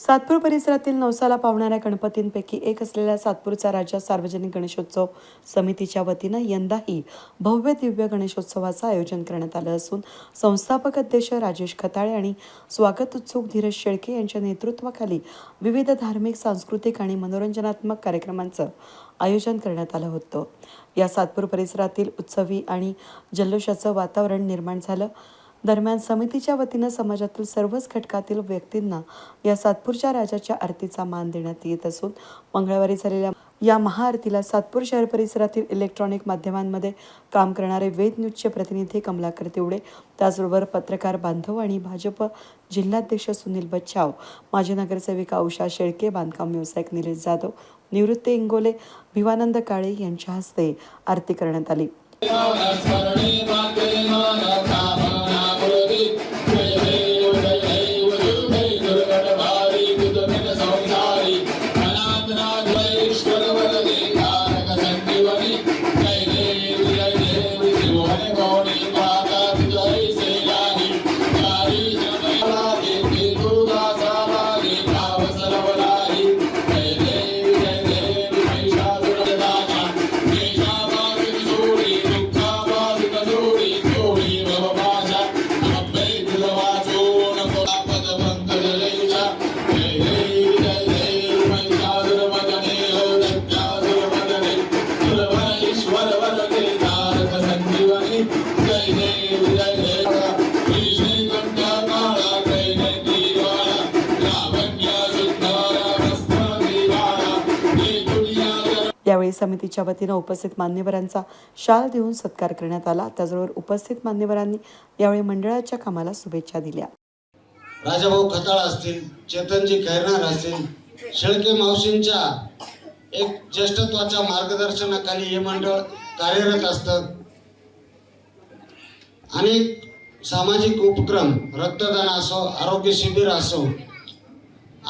सातपूर परिसरातील नवसाला पावणाऱ्या गणपतींपैकी एक असलेल्या सातपूरचा राजा सार्वजनिक गणेशोत्सव समितीच्या वतीनं यंदाही भव्य दिव्य गणेशोत्सवाचं आयोजन करण्यात आलं असून संस्थापक अध्यक्ष राजेश खताळे आणि स्वागत उत्सुक धीरज शेळके यांच्या नेतृत्वाखाली विविध धार्मिक सांस्कृतिक आणि मनोरंजनात्मक कार्यक्रमांचं आयोजन करण्यात आलं होतं. या सातपूर परिसरातील उत्सवी आणि जल्लोषाचं वातावरण निर्माण झालं. दरम्यान समितीच्या वतीनं समाजातील सर्वच घटकातील व्यक्तींना या सातपूरच्या राजाच्या आरतीचा मान देण्यात येत असून मंगळवारी झालेल्या या महाआरतीला सातपूर शहर परिसरातील इलेक्ट्रॉनिक माध्यमांमध्ये काम करणारे वेद न्यूजचे प्रतिनिधी कमलाकर तेवडे त्याचबरोबर पत्रकार बांधव आणि भाजप जिल्हाध्यक्ष सुनील बच्चाव माजी नगरसेविका उषा शेळके बांधकाम व्यावसायिक निलेश जाधव निवृत्त इंगोले भिवानंद काळे यांच्या हस्ते आरती करण्यात आली. यावेळी समितीच्या वतीनं उपस्थित मान्यवरांचा शाल देऊन सत्कार करण्यात आला. त्याचबरोबर उपस्थित मान्यवरांनी यावेळी मंडळाच्या कामाला शुभेच्छा दिल्या. राजाभाऊ खताळ असतील चेतनजी खैरणार असतील शेळके मावशींच्या एक ज्येष्ठत्वाच्या मार्गदर्शनाखाली हे मंडळ कार्यरत असतं. अनेक सामाजिक उपक्रम रक्तदान असो आरोग्य शिबिर असो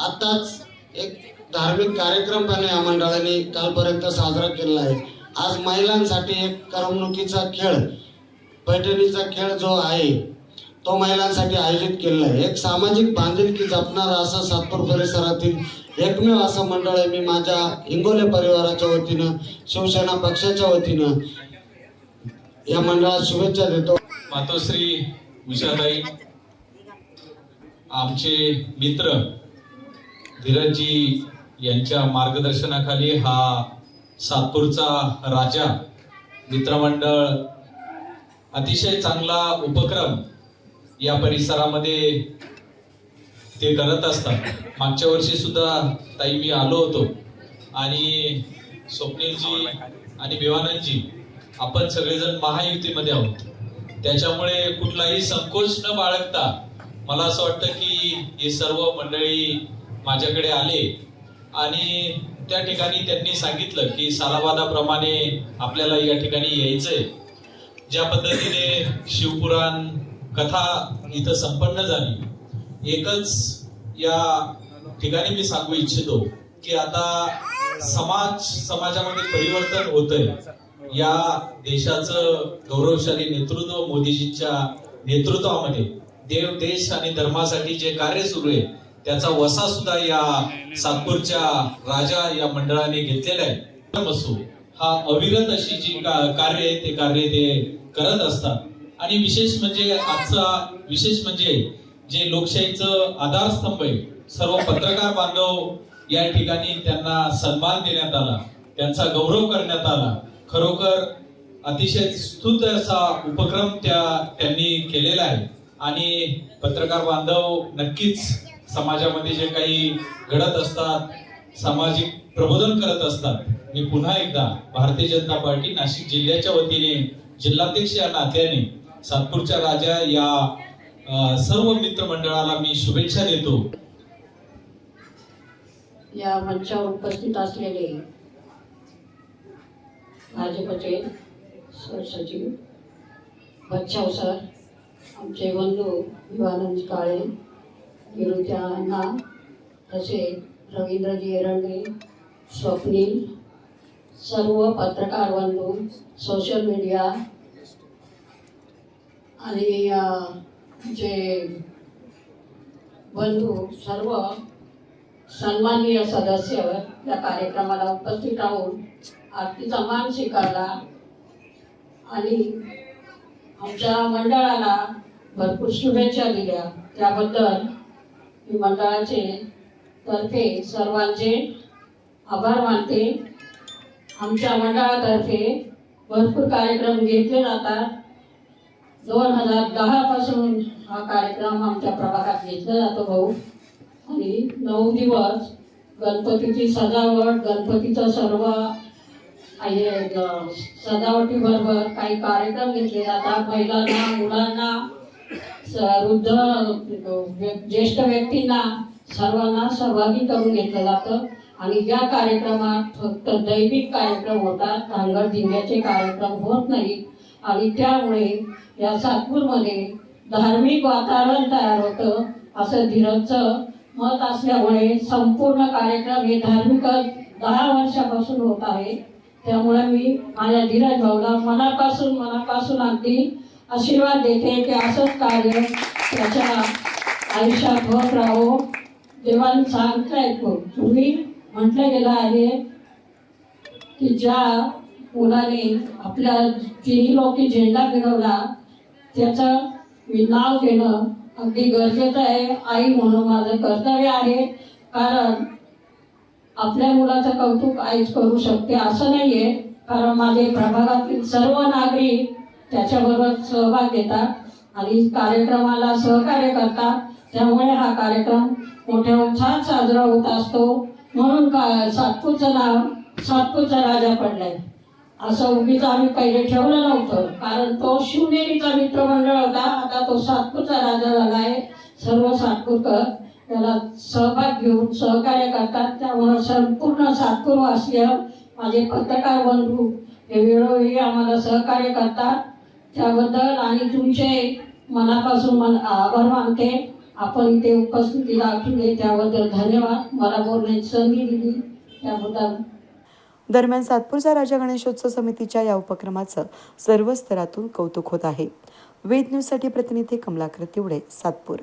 आत्ताच एक धार्मिक कार्यक्रम पण या मंडळाने कालपर्यंत साजरा केलेला आहे. आज महिलांसाठी एक करमणुकीचा खेळ पैठणीचा खेळ जो आहे तो महिलांसाठी आयोजित केलेला आहे. एक सामाजिक बांधिलकी जपणारा असं सातपूर परिसरातील एकमेव असं मंडळ आहे. मी माझ्या हिंगोले परिवाराच्या वतीनं शिवसेना पक्षाच्या वतीनं या मंडळात शुभेच्छा देतो. मातोश्री उषाताई आमचे मित्र धीरजजी यांच्या मार्गदर्शनाखाली हा सातपूरचा राजा मित्रमंडळ अतिशय चांगला उपक्रम या परिसरामध्ये ते करत असतात. मागच्या वर्षी सुद्धा ताई मी आलो होतो. आणि स्वप्नीलजी आणि भिवानंदजी आपण सगळेजण महायुतीमध्ये आहोत. त्याच्यामुळे कुठलाही संकोच न बाळगता मला असं वाटतं की हे सर्व मंडळी माझ्याकडे आले आणि त्या ठिकाणी त्यांनी सांगितलं की सालावादाप्रमाणे आपल्याला या ठिकाणी यायचंय. ज्या पद्धतीने शिवपुराण कथा इथं संपन्न झाली. एकच या ठिकाणी मी सांगू इच्छितो की आता समाज समाजामध्ये परिवर्तन होतंय. या देशाचं गौरवशाली नेतृत्व मोदीजींच्या नेतृत्वामध्ये देव देश आणि धर्मासाठी जे कार्य सुरू आहे त्याचा वसा सुद्धा या सातपूरच्या राजा या मंडळाने घेतलेला आहे. असो हा अविरत अशी जी कार्य आहे ते कार्य ते करत असतात. आणि विशेष म्हणजे आजचा विशेष म्हणजे जे लोकशाहीचं आधारस्तंभ आहे सर्व पत्रकार बांधव या ठिकाणी त्यांना सन्मान देण्यात आला त्यांचा गौरव करण्यात आला. खरोखर अतिशय स्तुत असा उपक्रम त्या त्यांनी केलेला आहे. आणि पत्रकार बांधव नक्कीच समाजामध्ये जे काही घडत असतात सामाजिक प्रबोधन करत असतात मी पुन्हा एकदा भारतीय जनता पार्टी नाशिक जिल्ह्याच्या वतीने जिल्हाध्यक्ष या नात्याने सातपूरच्या राजा या सर्व सर्व मित्रमंडळाला मी शुभेच्छा देतो. या मंचावर उपस्थित असलेले भाजपचे सरसचिव बच्चाव सर आमचे बंधू विवानंद काळे विरुद्ध अण्णा तसेच रवींद्रजी एरंडे स्वप्नील सर्व पत्रकार बंधू सोशल मीडिया आणि जे बंधू सर्व सन्माननीय सदस्य या कार्यक्रमाला उपस्थित राहून आरतीचा मान स्वीकारला. आणि आमच्या मंडळाला भरपूर शुभेच्छा दिल्या. त्याबद्दल मी मंडळाचे तर्फे सर्वांचे आभार मानते. आमच्या मंडळातर्फे भरपूर कार्यक्रम घेतले जातात. दोन हजार दहापासून हा कार्यक्रम आमच्या प्रभागात घेतला जातो भाऊ. आणि नऊ दिवस गणपतीची सजावट गणपतीचं सर्व सजावटीबरोबर काही कार्यक्रम घेतले जातात. महिलांना मुलांना वृद्ध ज्येष्ठ व्यक्तींना सर्वांना सहभागी करून घेतलं जातं. आणि या कार्यक्रमात फक्त दैविक कार्यक्रम होतात. धांगड जिल्ह्याचे कार्यक्रम होत नाहीत आणि त्यामुळे या सातपूरमध्ये धार्मिक वातावरण तयार होतं असं धीरजचं मत असल्यामुळे संपूर्ण कार्यक्रम हे धार्मिक दहा वर्षापासून होत आहे. त्यामुळे मी माझ्या धीरज भाऊला मनापासून मनापासून अगदी आशीर्वाद देते की असंच कार्य त्याच्या आयुष्यात होत राहो. देवाने सांगतायत तुम्ही म्हटलं गेलं आहे की ज्या मुलाने आपल्या तिन्ही लोकी झेंडा फिरवला त्याचं मी नाव घेणं अगदी गरजेचं आहे. आई म्हणून माझं कर्तव्य आहे. कारण आपल्या मुलाचं कौतुक आईच करू शकते असं नाही आहे कारण माझे प्रभागातील सर्व नागरिक त्याच्याबरोबर सहभाग घेतात आणि कार्यक्रमाला सहकार्य करतात. त्यामुळे हा कार्यक्रम मोठ्या उत्साहात साजरा होत असतो. म्हणून का सातपूरचं नाव सातपूरचा राजा पडलाय. असं उगीच आम्ही पहिले ठेवलं नव्हतं. कारण तो शिवनेरीचा मित्रमंडळ होता. आता तो सातपूरचा राजा झाला आहे सर्व सातपूरकर त्याला सहभाग घेऊन सहकार्य करतात. त्यामुळं संपूर्ण सातपूरवासीय माझे पत्रकार बंधू हे वेळोवेळी आम्हाला सहकार्य करतात. त्याबद्दल आणि तुमचे मनापासून मन आभार मानते. आपण इथे उपस्थिती दाखवली त्याबद्दल धन्यवाद. मला बोलण्याची संधी दिली. त्याबद्दल दरम्यान सातपूरचा राजा गणेशोत्सव समितीच्या या उपक्रमाचं सर्व स्तरातून कौतुक होत आहे. वेद न्यूजसाठी प्रतिनिधी कमलाकर तिवडे सातपूर.